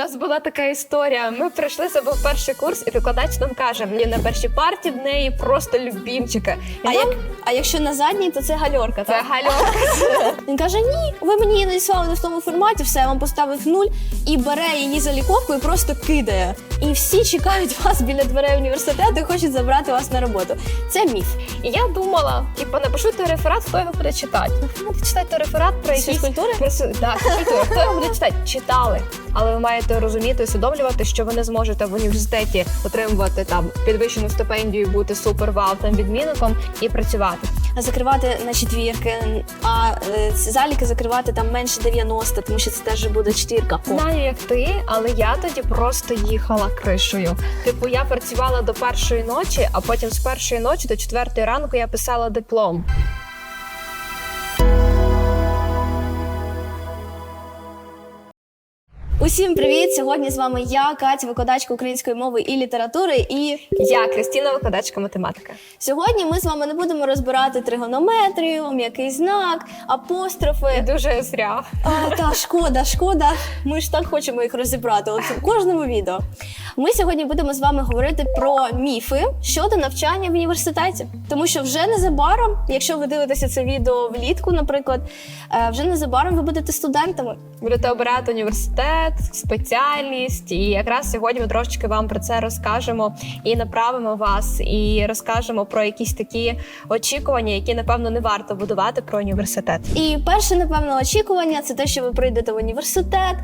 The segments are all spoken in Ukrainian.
нас була така історія. Ми прийшли це був перший курс, і викладач нам каже: мені на першій парті в неї просто любімчика. І А, нам як, а якщо на задній, то це гальорка, це так? гальорка. Він каже: ні, ви мені її надіслали не в тому форматі, все, я вам поставив нуль і бере її за ліковку і просто кидає. І всі чекають вас біля дверей університету і хочуть забрати вас на роботу. Це міф. І я думала, типу, напишу той реферат, хто його буде читати. Ну, хто буде читати той реферат про якісь Фізкультури? про с- да, фізкультури. Хто його буде читати? Читали. Але ви маєте розуміти, усвідомлювати, що ви не зможете в університеті отримувати там підвищену стипендію, бути супер вау там відмінником і працювати. А закривати на четвірки, а е, заліки закривати там менше 90, тому що це теж буде четвірка. Знаю, як ти, але я тоді просто їхала кришею. Типу, я працювала до першої ночі, а потім з першої ночі до четвертої ранку я писала диплом. Усім привіт! Сьогодні з вами я, Катя, викладачка української мови і літератури. І Я Кристина, викладачка математика. сьогодні ми з вами не будемо розбирати тригонометрію, м'який знак, апострофи. Дуже зря. А, та шкода, шкода. Ми ж так хочемо їх розібрати. От в кожному відео. Ми сьогодні будемо з вами говорити про міфи щодо навчання в університеті. Тому що вже незабаром, якщо ви дивитеся це відео влітку, наприклад, е, вже незабаром ви будете студентами. Будете обирати університет, спеціальність, і якраз сьогодні ми трошечки вам про це розкажемо і направимо вас, і розкажемо про якісь такі очікування, які напевно не варто будувати про університет. І перше, напевно, очікування це те, що ви прийдете в університет.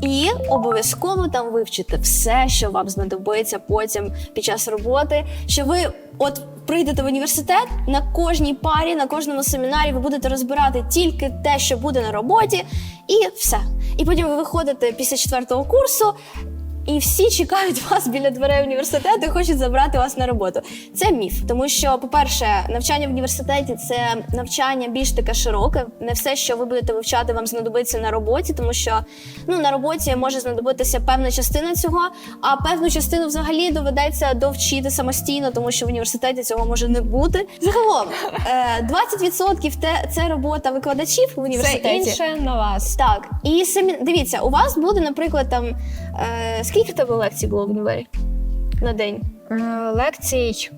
І обов'язково там вивчите все, що вам знадобиться потім під час роботи. Що ви от прийдете в університет на кожній парі, на кожному семінарі ви будете розбирати тільки те, що буде на роботі, і все. І потім ви виходите після четвертого курсу. І всі чекають вас біля дверей університету і хочуть забрати вас на роботу. Це міф, тому що, по-перше, навчання в університеті це навчання більш таке широке. Не все, що ви будете вивчати, вам знадобиться на роботі, тому що ну на роботі може знадобитися певна частина цього, а певну частину взагалі доведеться довчити самостійно, тому що в університеті цього може не бути. Загалом е, 20% те це робота викладачів в Це інше на вас. Так, і самі дивіться, у вас буде, наприклад, там е, скільки в тебе лекцій було в універі на день? Е, Лекцій.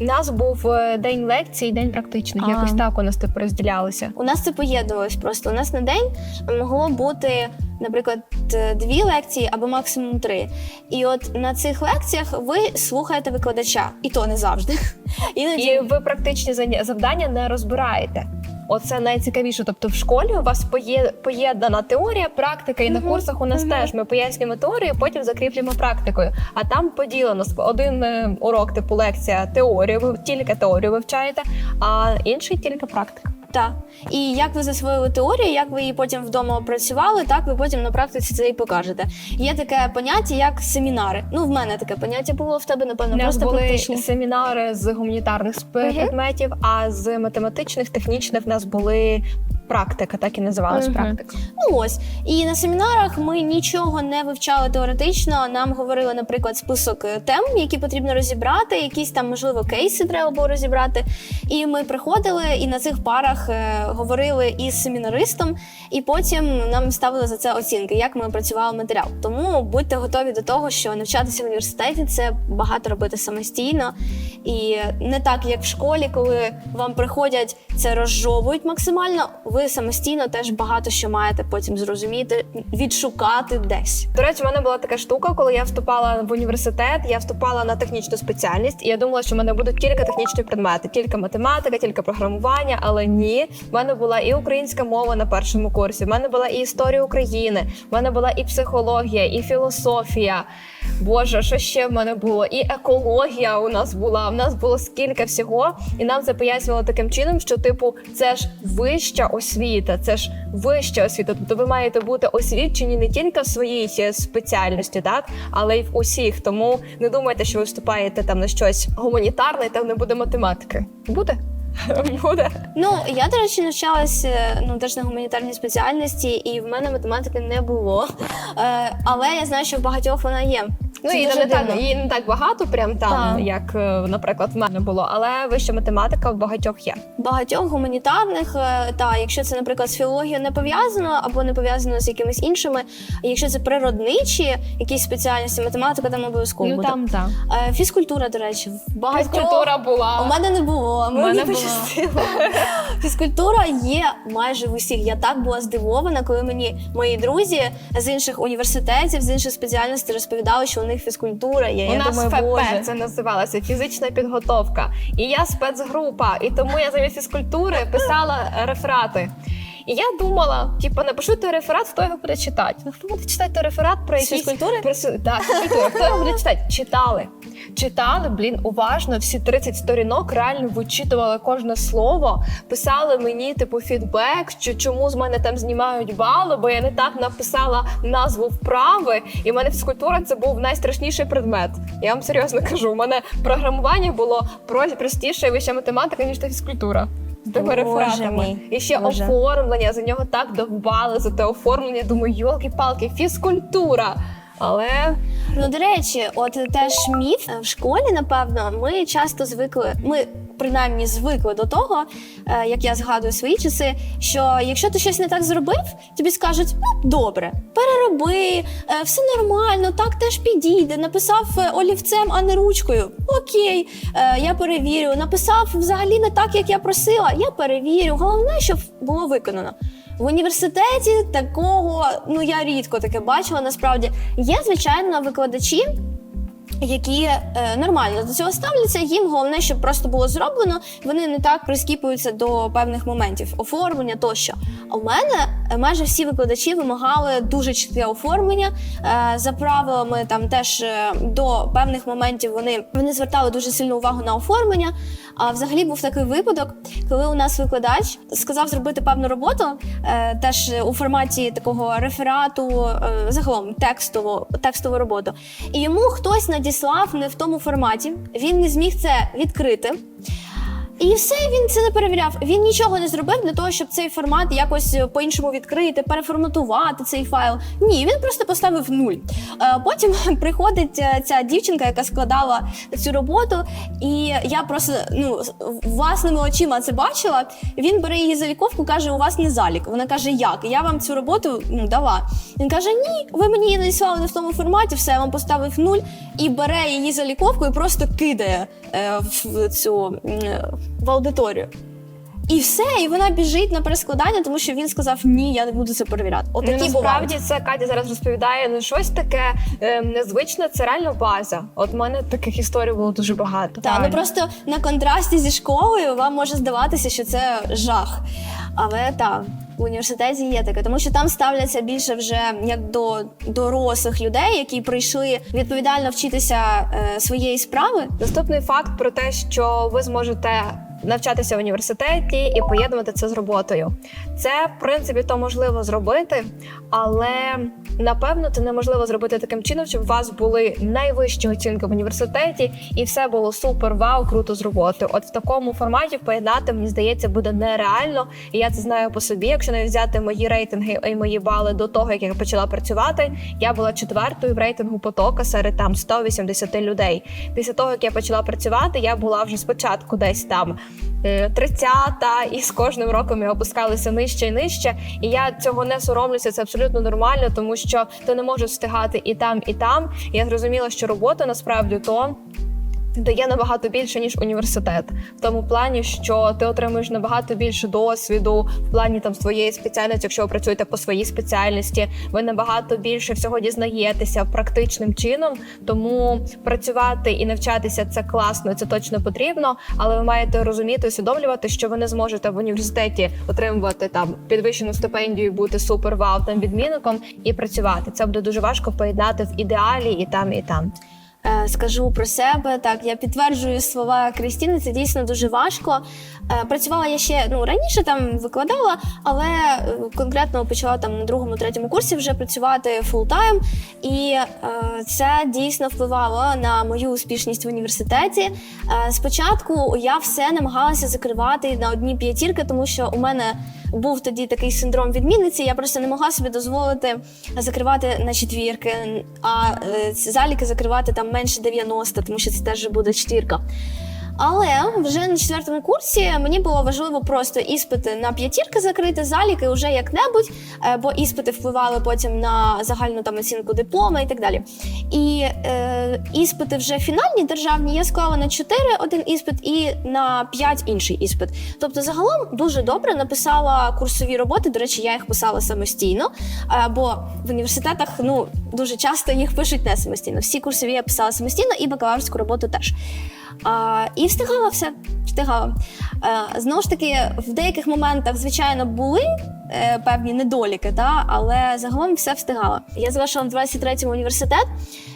У нас був е, день лекцій, день практичних. А. Якось так у нас типу розділялося. У нас це поєднувалось просто. У нас на день могло бути, наприклад, е, дві лекції або максимум три. І от на цих лекціях ви слухаєте викладача, і то не завжди. Іноді І ви практичні завдання не розбираєте. Оце найцікавіше. Тобто в школі у вас поє- поєднана теорія, практика, і на курсах у нас теж ми пояснюємо теорію, потім закріплюємо практикою. А там поділено один е, урок, типу лекція, теорію, ви тільки теорію вивчаєте, а інший тільки практика. Так. І як ви засвоїли теорію, як ви її потім вдома опрацювали, так ви потім на практиці це і покажете. Є таке поняття, як семінари. Ну, в мене таке поняття було в тебе, напевно, У нас просто були практичні. семінари з гуманітарних предметів, uh -huh. а з математичних, технічних в нас були практика, так і називалась практика. Ну ось. І на семінарах ми нічого не вивчали теоретично. Нам говорили, наприклад, список е, тем, які потрібно розібрати, якісь там, можливо, кейси треба було розібрати. І ми приходили і на цих парах е, говорили із семінаристом, і потім нам ставили за це оцінки, як ми опрацювали матеріал. Тому будьте готові до того, що навчатися в університеті це багато робити самостійно. І не так, як в школі, коли вам приходять це розжовують максимально. Ви самостійно теж багато що маєте потім зрозуміти, відшукати десь. До речі, в мене була така штука, коли я вступала в університет, я вступала на технічну спеціальність, і я думала, що в мене будуть тільки технічні предмети, тільки математика, тільки програмування. Але ні, в мене була і українська мова на першому курсі, в мене була і історія України, в мене була і психологія, і філософія. Боже, що ще в мене було? І екологія у нас була. Нас було скільки всього, і нам це пояснювало таким чином, що типу це ж вища освіта, це ж вища освіта. Тобто ви маєте бути освічені не тільки в своїй е, спеціальності, так але й в усіх. Тому не думайте, що ви вступаєте там на щось гуманітарне, і там не буде математики. Буде? Буде. Ну я, до речі, навчалася ну теж на гуманітарній спеціальності, і в мене математики не було. Е, але я знаю, що в багатьох вона є. Ну і не так, її не так багато, прям там, Так. як, е, наприклад, в мене було, але вища математика в багатьох є. багатьох гуманітарних, е, та якщо це, наприклад, з філологією не пов'язано або не пов'язано з якимись іншими, якщо це природничі якісь спеціальності, математика там обов'язково буде. Ну, так. Е, Фізкультура, до речі, в багатьох. Фізкультура була. У мене не було, мені пощастило. Фізкультура є майже в усіх. Я так була здивована, коли мені мої друзі з інших університетів, з інших спеціальностей розповідали, що них фізкультура є. У я нас думаю, ФП боже. це називалося фізична підготовка. І я спецгрупа, і тому я замість фізкультури писала реферати. І я думала, типу, напишу той реферат, хто його буде читати. Ну, хто буде читати той реферат про якісь... фізкультури? Про... Да, фізкультури. Хто його буде читати? Читали. Читали, блін, уважно, всі 30 сторінок реально вичитували кожне слово, писали мені, типу, фідбек, що чому з мене там знімають бали, бо я не так написала назву вправи. І в мене фізкультура це був найстрашніший предмет. Я вам серйозно кажу, у мене програмування було простіше і вища математика, ніж та фізкультура. Тими рефератами. І ще Боже. оформлення. За нього так довбали за те оформлення. Думаю, йолки-палки, фізкультура. Але Ну, до речі, от теж міф е, в школі, напевно, ми часто звикли. Ми принаймні звикли до того, е, як я згадую свої часи, що якщо ти щось не так зробив, тобі скажуть: ну добре, перероби, е, все нормально, так теж підійде. Написав олівцем, а не ручкою. Окей, я перевірю. Написав взагалі не так, як я просила. Я перевірю. Головне, щоб було виконано. В університеті такого ну я рідко таке бачила. Насправді є звичайно викладачі. Які е, нормально до цього ставляться, їм головне, щоб просто було зроблено. Вони не так прискіпуються до певних моментів оформлення тощо. А у мене е, майже всі викладачі вимагали дуже чітке оформлення. Е, за правилами там теж е, до певних моментів вони, вони звертали дуже сильну увагу на оформлення. А взагалі був такий випадок, коли у нас викладач сказав зробити певну роботу, е, теж у форматі такого реферату, е, загалом текстову, текстову роботу. І йому хтось надіслав не в тому форматі. Він не зміг це відкрити. І все він це не перевіряв. Він нічого не зробив для того, щоб цей формат якось е, по-іншому відкрити, переформатувати цей файл. Ні, він просто поставив нуль. Е, Потім приходить е, ця дівчинка, яка складала цю роботу, і я просто ну власними очима це бачила. Він бере її заліковку, каже: У вас не залік. Вона каже, як? Я вам цю роботу ну, дала. Він каже: Ні, ви мені її надіслали не в тому форматі, все я вам поставив нуль і бере її заліковку і просто кидає е, в цю е, в аудиторію. І все, і вона біжить на перескладання, тому що він сказав: Ні, я не буду це перевіряти. ну, Отакі бувають. насправді це Катя зараз розповідає не щось таке е, незвичне, це реально база. От в мене таких історій було дуже багато. Так, ну просто на контрасті зі школою вам може здаватися, що це жах. Але так, в університеті є таке, тому що там ставляться більше вже як до дорослих людей, які прийшли відповідально вчитися е, своєї справи. Наступний факт про те, що ви зможете навчатися в університеті і поєднувати це з роботою. Це в принципі то можливо зробити, але напевно це неможливо зробити таким чином, щоб у вас були найвищі оцінки в університеті, і все було супер, вау, круто з роботи. От в такому форматі поєднати, мені здається, буде нереально. І я це знаю по собі. Якщо не взяти мої рейтинги і мої бали до того, як я почала працювати, я була четвертою в рейтингу потока серед там 180 людей. Після того, як я почала працювати, я була вже спочатку десь там. Е, 30-та, і з кожним роком я опускалася нижче і нижче. І я цього не соромлюся. Це абсолютно нормально, тому що ти не можеш встигати і там, і там. І я зрозуміла, що робота насправді то. Дає набагато більше ніж університет, в тому плані, що ти отримуєш набагато більше досвіду в плані там своєї спеціальності, якщо ви працюєте по своїй спеціальності, ви набагато більше всього дізнаєтеся практичним чином. Тому працювати і навчатися це класно, це точно потрібно. Але ви маєте розуміти, усвідомлювати, що ви не зможете в університеті отримувати там підвищену стипендію, бути супер вау там відмінником і працювати. Це буде дуже важко поєднати в ідеалі і там, і там. Е, скажу про себе. Так, я підтверджую слова Крістіни. Це дійсно дуже важко. Е, Працювала я ще ну раніше там викладала, але е, конкретно почала там на другому, третьому курсі вже працювати фултайм. І це дійсно впливало на мою успішність в університеті. Спочатку я все намагалася закривати на одні п'ятірки, тому що у мене був тоді такий синдром відмінниці. Я просто не могла собі дозволити закривати на четвірки, а е, заліки закривати там менше 90, тому що це теж буде четвірка. Але вже на четвертому курсі мені було важливо просто іспити на п'ятірки закрити, заліки вже як-небудь, е, бо іспити впливали потім на загальну там оцінку диплома і так далі. І е, іспити вже фінальні державні я склала на 4 один іспит і на 5 інший іспит. Тобто, загалом дуже добре написала курсові роботи. До речі, я їх писала самостійно, е, бо в університетах ну дуже часто їх пишуть не самостійно. Всі курсові я писала самостійно і бакалаврську роботу теж. А, і встигала все. Встигала. Е, знову ж таки, в деяких моментах, звичайно, були е, певні недоліки, та, але загалом все встигала. Я завершила в 23-му університет,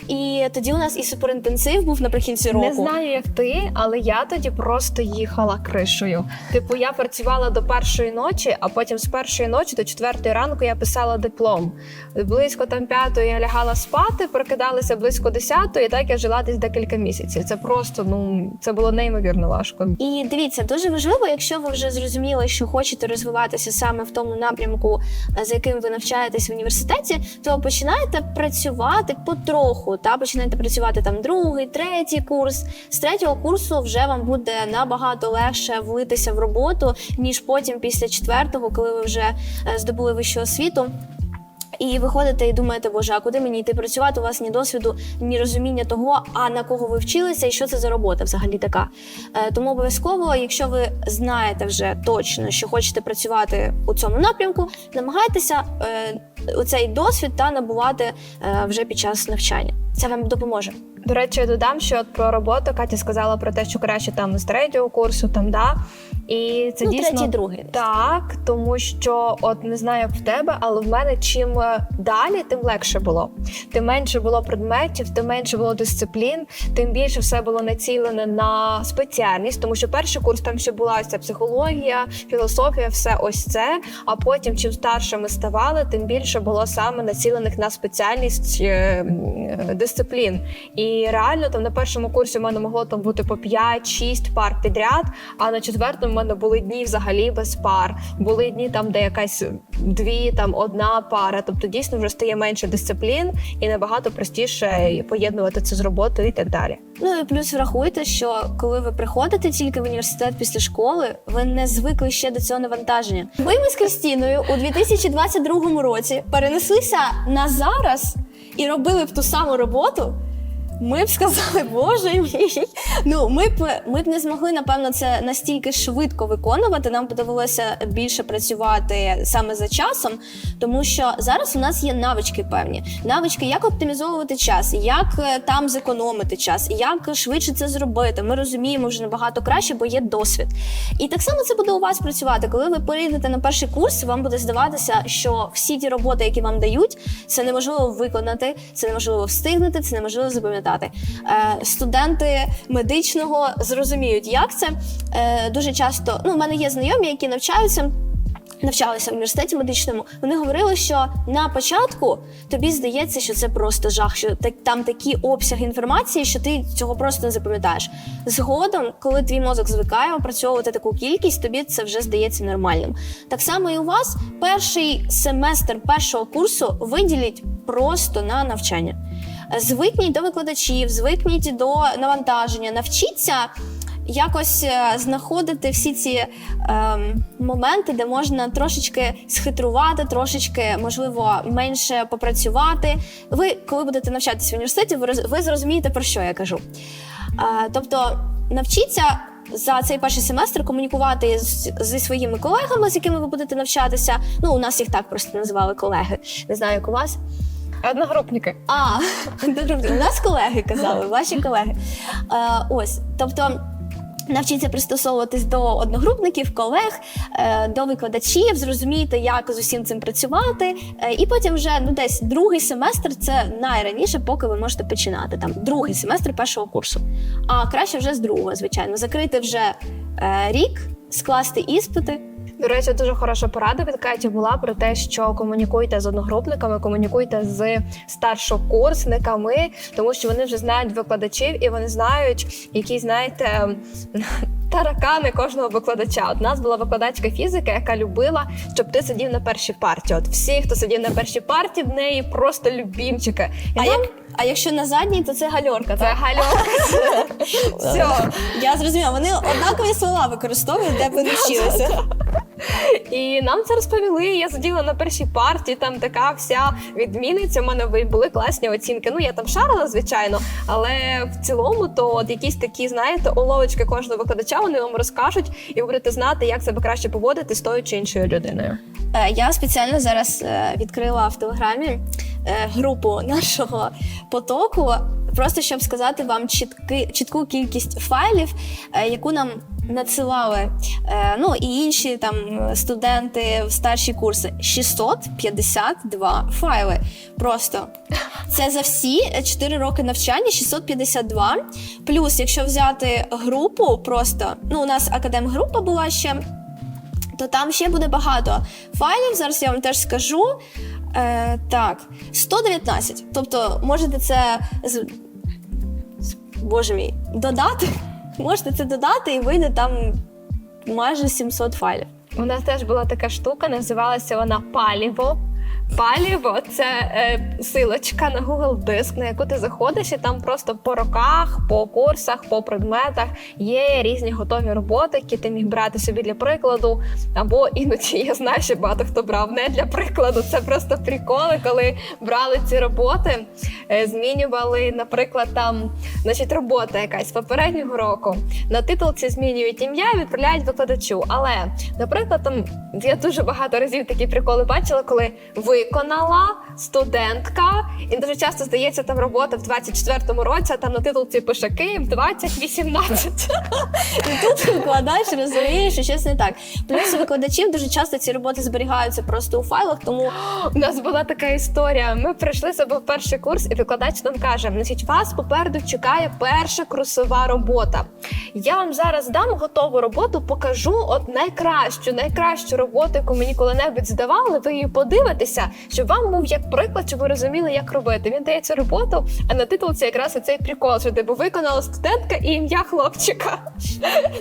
і тоді у нас і суперінтенсив був наприкінці року. Не знаю, як ти, але я тоді просто їхала кришею. Типу, я працювала до першої ночі, а потім з першої ночі до четвертої ранку я писала диплом. Близько там п'ятої я лягала спати, прокидалася близько десятої. і Так я жила десь декілька місяців. Це просто ну це було неймовірно важко. І дивіться, дуже важливо, якщо ви вже зрозуміли, що хочете розвиватися саме в тому напрямку, е, за яким ви навчаєтесь в університеті, то починаєте працювати потроху. Та починаєте працювати там другий, третій курс. З третього курсу вже вам буде набагато легше влитися в роботу, ніж потім після четвертого, коли ви вже е, здобули вищу освіту. І виходите і думаєте, боже, а куди мені йти працювати? У вас ні досвіду, ні розуміння того, а на кого ви вчилися, і що це за робота взагалі така. Е, тому обов'язково, якщо ви знаєте вже точно, що хочете працювати у цьому напрямку, намагайтеся е, оцей досвід та набувати е, вже під час навчання. Це вам допоможе. До речі, я додам, що от про роботу Катя сказала про те, що краще там з третього курсу, там да. І це ну, дійсно третій, другий. Так, тому що от не знаю, як в тебе, але в мене чим е, далі, тим легше було. Тим менше було предметів, тим менше було дисциплін, тим більше все було націлене на спеціальність, тому що перший курс там ще була ця психологія, філософія, все ось це. А потім, чим старше ми ставали, тим більше було саме націлених на спеціальність е, е, дисциплін. І реально там на першому курсі в мене могло там бути по 5-6 пар підряд, а на четвертому в мене були дні взагалі без пар. Були дні там, де якась дві, там одна пара. Тобто дійсно вже стає менше дисциплін і набагато простіше поєднувати це з роботою і так далі. Ну і плюс врахуйте, що коли ви приходите тільки в університет після школи, ви не звикли ще до цього навантаження. Ви ми з Кристіною у 2022 році перенеслися на зараз і робили б ту саму роботу. Ми б сказали, боже мій. Ну ми б ми б не змогли, напевно, це настільки швидко виконувати. Нам б довелося більше працювати саме за часом, тому що зараз у нас є навички певні. Навички, як оптимізовувати час, як е, там зекономити час, як швидше це зробити. Ми розуміємо вже набагато краще, бо є досвід. І так само це буде у вас працювати. Коли ви перейдете на перший курс, вам буде здаватися, що всі ті роботи, які вам дають, це неможливо виконати, це неможливо встигнути, це неможливо запам'ятати. Е, студенти медичного зрозуміють, як це е, дуже часто. Ну, в мене є знайомі, які навчаються. Навчалися в університеті медичному. Вони говорили, що на початку тобі здається, що це просто жах, що там такі обсяги інформації, що ти цього просто не запам'ятаєш. Згодом, коли твій мозок звикає опрацьовувати таку кількість, тобі це вже здається нормальним. Так само і у вас перший семестр першого курсу виділіть просто на навчання. Звикніть до викладачів, звикніть до навантаження, навчіться якось е, знаходити всі ці ем, моменти, де можна трошечки схитрувати, трошечки, можливо, менше попрацювати. Ви, коли будете навчатися в університеті, ви, ви зрозумієте, про що я кажу. Е, тобто, навчіться. За цей перший семестр комунікувати з, зі своїми колегами, з якими ви будете навчатися. Ну, у нас їх так просто називали колеги. Не знаю, як у вас. Одногрупники. А, добре, у нас колеги казали, ваші колеги. Е, ось, тобто. Навчіться пристосовуватись до одногрупників, колег, е, до викладачів, зрозуміти, як з усім цим працювати. Е, І потім вже ну десь другий семестр це найраніше, поки ви можете починати. Там другий семестр першого курсу. А краще вже з другого, звичайно, закрити вже рік, скласти іспити. До речі, дуже хороша порада від Каті була про те, що комунікуйте з одногрупниками, комунікуйте з старшокурсниками, тому що вони вже знають викладачів і вони знають, які знаєте. Таракани кожного викладача. От у нас була викладачка фізики, яка любила, щоб ти сидів на першій парті. От всі, хто сидів на першій парті, в неї просто любімчики. І А, нам як, а якщо на задній, то це гальорка. це Так? гальонка. Все. Я зрозуміла, вони однакові слова використовують, де б ви не вчилися. І нам це розповіли. Я сиділа на першій парті, там така вся відмінниця. У мене були класні оцінки. Ну я там шарила, звичайно, але в цілому, то от якісь такі, знаєте, уловочки кожного викладача вони вам розкажуть, і ви будете знати, як себе краще поводити з тою чи іншою людиною. Е, Я спеціально зараз е, відкрила в телеграмі е, групу нашого потоку, просто щоб сказати вам чітки, чітку кількість файлів, яку нам надсилали е, ну і інші там е, студенти в старші курси. 652 файли. Просто це за всі 4 роки навчання 652. Плюс, якщо взяти групу, просто ну у нас академгрупа була ще то там ще буде багато файлів. Зараз я вам теж скажу. Е, так, 119. Тобто, можете це з... Боже мій, додати. Можете це додати, і вийде там майже 700 файлів. У нас теж була така штука, називалася вона Паліво. Паліво це е, силочка на Google диск, на яку ти заходиш, і там просто по роках, по курсах, по предметах є різні готові роботи, які ти міг брати собі для прикладу. Або іноді я знаю, що багато хто брав не для прикладу. Це просто приколи, коли брали ці роботи, е, змінювали, наприклад, там значить, робота якась попереднього року. На титулці змінюють ім'я і відправляють викладачу. Але, наприклад, там я дуже багато разів такі приколи бачила, коли виконала студентка, і дуже часто здається там робота в 24-му році, а там на титулці пише Київ 2018. І тут викладач розуміє, що щось не так. Плюс у викладачів дуже часто ці роботи зберігаються просто у файлах, тому У нас була така історія. Ми прийшли себе в перший курс, і викладач нам каже: значить, вас попереду чекає перша курсова робота. Я вам зараз дам готову роботу, покажу от найкращу, найкращу роботу, яку мені коли-небудь здавали. Ви її подивитеся, щоб вам був як приклад, щоб ви розуміли, як робити. Він дає цю роботу, а на титулці якраз оцей прикол, що типу виконала студентка і ім'я хлопчика.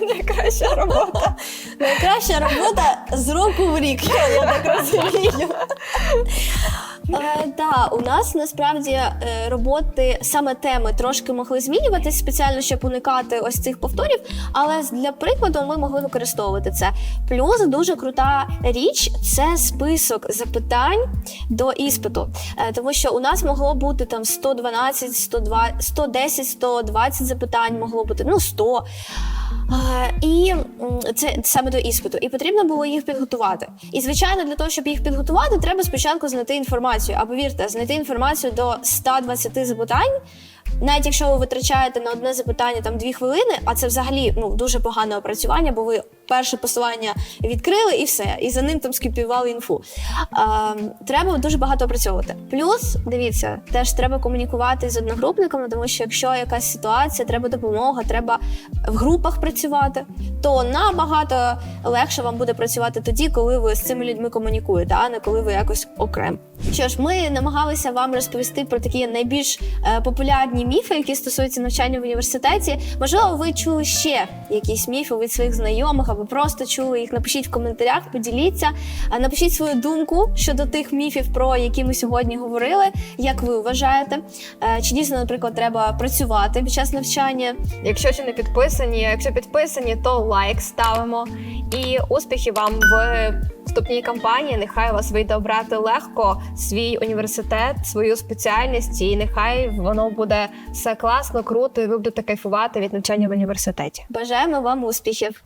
Найкраща робота. найкраща робота з року в рік. Я так розумію. Е, да, у нас насправді е, роботи саме теми трошки могли змінюватись спеціально, щоб уникати ось цих повторів. Але для прикладу ми могли використовувати це. Плюс дуже крута річ це список запитань до іспиту, Е, тому що у нас могло бути там 112, 120, 110, 120 запитань, могло бути ну 100. І це саме до іспиту, і потрібно було їх підготувати. І звичайно, для того, щоб їх підготувати, треба спочатку знайти інформацію. А повірте, знайти інформацію до 120 запитань. Навіть якщо ви витрачаєте на одне запитання там дві хвилини, а це взагалі ну дуже погане опрацювання, бо ви перше посилання відкрили і все, і за ним там скопіювали інфу. А, треба дуже багато опрацьовувати. Плюс, дивіться, теж треба комунікувати з одногрупниками, тому що якщо якась ситуація, треба допомога, треба в групах працювати, то набагато легше вам буде працювати тоді, коли ви з цими людьми комунікуєте, а не коли ви якось окремо. Що ж, ми намагалися вам розповісти про такі найбільш е, популярні міфи, які стосуються навчання в університеті. Можливо, ви чули ще якісь міфи від своїх знайомих, або просто чули їх. Напишіть в коментарях, поділіться, напишіть свою думку щодо тих міфів, про які ми сьогодні говорили. Як ви вважаєте, Е, чи дійсно, наприклад, треба працювати під час навчання? Якщо ще не підписані, якщо підписані, то лайк ставимо. І успіхів вам в вступній кампанії. Нехай вас вийде обрати легко свій університет, свою спеціальність, і нехай воно буде все класно, круто, і ви будете кайфувати від навчання в університеті. Бажаємо вам успіхів!